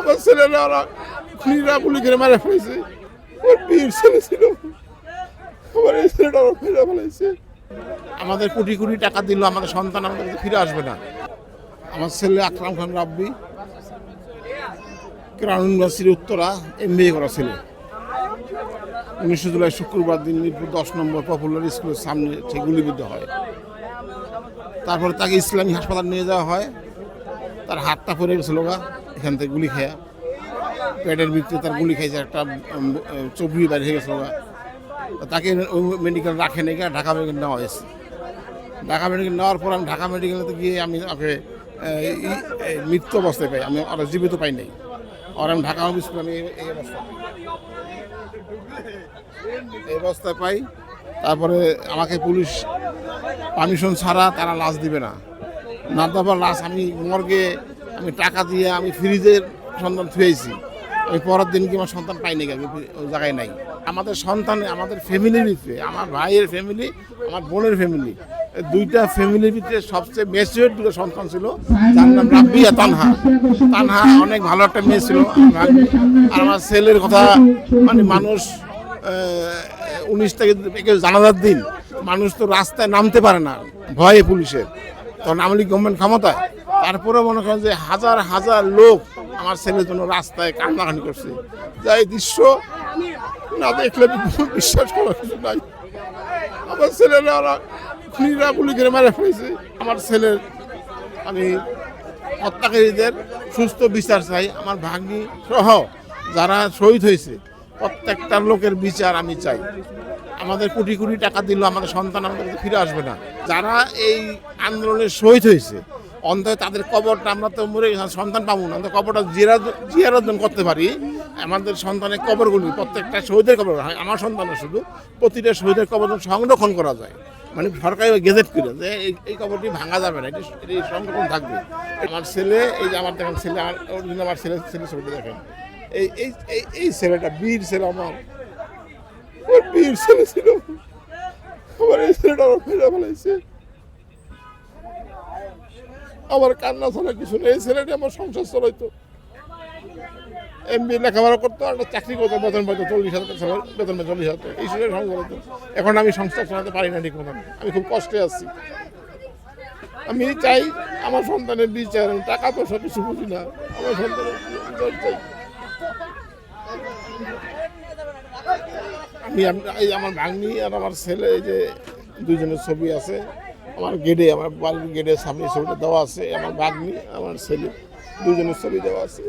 আমার ছেলেরা ওরা গুলি করে মারে ফেলেছে ওর বীর ছেলে ছিল। আমার এই ছেলেটা ফেলেছে আমাদের কোটি কোটি টাকা দিল, আমাদের সন্তান আমাদের ফিরে আসবে না। আমার ছেলে আকরাম খান রাব্বি, ক্রাউন ইউনিভার্সিটির উত্তরা এম বি এ করা ছেলে। উনিশশো জুলাই শুক্রবার দিন মিরপুর দশ নম্বর পপুলার স্কুলের সামনে সে গুলিবিদ্ধ হয়। তারপরে তাকে ইসলামী হাসপাতাল নিয়ে যাওয়া হয়। তার হাতটা পড়ে গেছিল গা, এখান থেকে গুলি খেয়া। পেটের ভিতরে তার গুলি খাইছে, একটা চবরি বাইরে হয়ে গেছিল তাকে ওই মেডিকেল রাখে নাকি ঢাকা মেডিকেল নেওয়া হয়েছে। ঢাকা মেডিকেল নেওয়ার পর আমি ঢাকা মেডিকেলে গিয়ে আমি এই মৃত্যু অবস্থায় পাই, আমি ওরা জীবিত পাই নাই। আর আমি ঢাকা অফিস আমি এই অবস্থা এই অবস্থায় পাই, তারপরে আমাকে পুলিশ পারমিশন ছাড়া তারা লাশ দিবে না। না লাশ আমি মর্গে, আমি টাকা দিয়ে আমি ফ্রিজের সন্তান থুয়েছি। আমি পরের দিন কি আমার সন্তান পাইনি আমি ওই জায়গায় নাই। আমাদের সন্তান, আমাদের ফ্যামিলির ভিতরে, আমার ভাইয়ের ফ্যামিলি আমার বোনের ফ্যামিলি দুইটা ফ্যামিলির ভিতরে সবচেয়ে মেচিওর দুটো সন্তান ছিল। যার নাম রাব্বি আর তানহা। তানহা অনেক ভালো একটা মেয়ে ছিল। আর আমার ছেলের কথা মানে মানুষ উনিশ থেকে জানাজার দিন, মানুষ তো রাস্তায় নামতে পারে না। ভয়ে পুলিশের। তখন আওয়ামী লীগ গভর্নমেন্ট ক্ষমতায়। তারপরে মনে করেন যে হাজার হাজার লোক আমার ছেলের জন্য রাস্তায় কান্নাকানি করছে। যা এই দৃশ্য না দেখলে বিশ্বাস করার কিছু নাই। আমার ছেলেরা ওরা খুনিরা গুলি করে মারে ফেলেছে। আমার ছেলের আমি হত্যাকারীদের সুস্থ বিচার চাই। আমার ভাগ্নি সহ যারা শহীদ হয়েছে, প্রত্যেকটা লোকের বিচার আমি চাই। আমাদের কোটি কোটি টাকা দিল, আমাদের সন্তান আমাদের ফিরে আসবে না। যারা এই আন্দোলনে শহীদ হয়েছে, অন্তত তাদের কবরটা আমরা তো মরে সন্তান পাবো না। কবরটা জিয়ারত জিয়ারতন করতে পারি। আমাদের সন্তানের কবরগুলি, প্রত্যেকটা শহীদের কবর, হয়, আমার সন্তানের শুধু, প্রতিটা শহীদের কবর সংরক্ষণ করা যায়। মানে সরকারি গেজেট করে যে এই কবরটি ভাঙা যাবে না, এটি সংরক্ষণ থাকবে। আমার ছেলে, এই যে আমার দেখেন ছেলে, আমার আমার ছেলে ছেলে ছবিটা দেখেন। এই এই এই ছেলেটা, বীর ছেলে আমার। ছেলে আমার এই ছেলেটা আমার ফেলে ফেলাইছে। আমার কান্না ছাড়া কিছু নেই। এই ছেলেটি আমার সংসার চলাইতো। এমবি লেখাপড়া করতো একটা চাকরি করতো, বেতন পাইতো চল্লিশ হাজার বেতন পাইতো চল্লিশ হাজার এই ছেলে সংসার চালাতো এখন আমি সংসার চালাতে পারি না ঠিক মতন। আমি খুব কষ্টে আছি। আমি চাই আমার সন্তানের বিচার টাকা পয়সা কিছু বুঝি না। আমার সন্তানের চাই। আম- এই আমার ভাগ্নি আর আমার ছেলে, এই যে দুজনের ছবি আছে, আমার গেটে, আমার বাড়ির গেটের সামনে ছবিটা দেওয়া আছে, আমার ভাগ্নি, আমার ছেলে দুজনের ছবি দেওয়া আছে।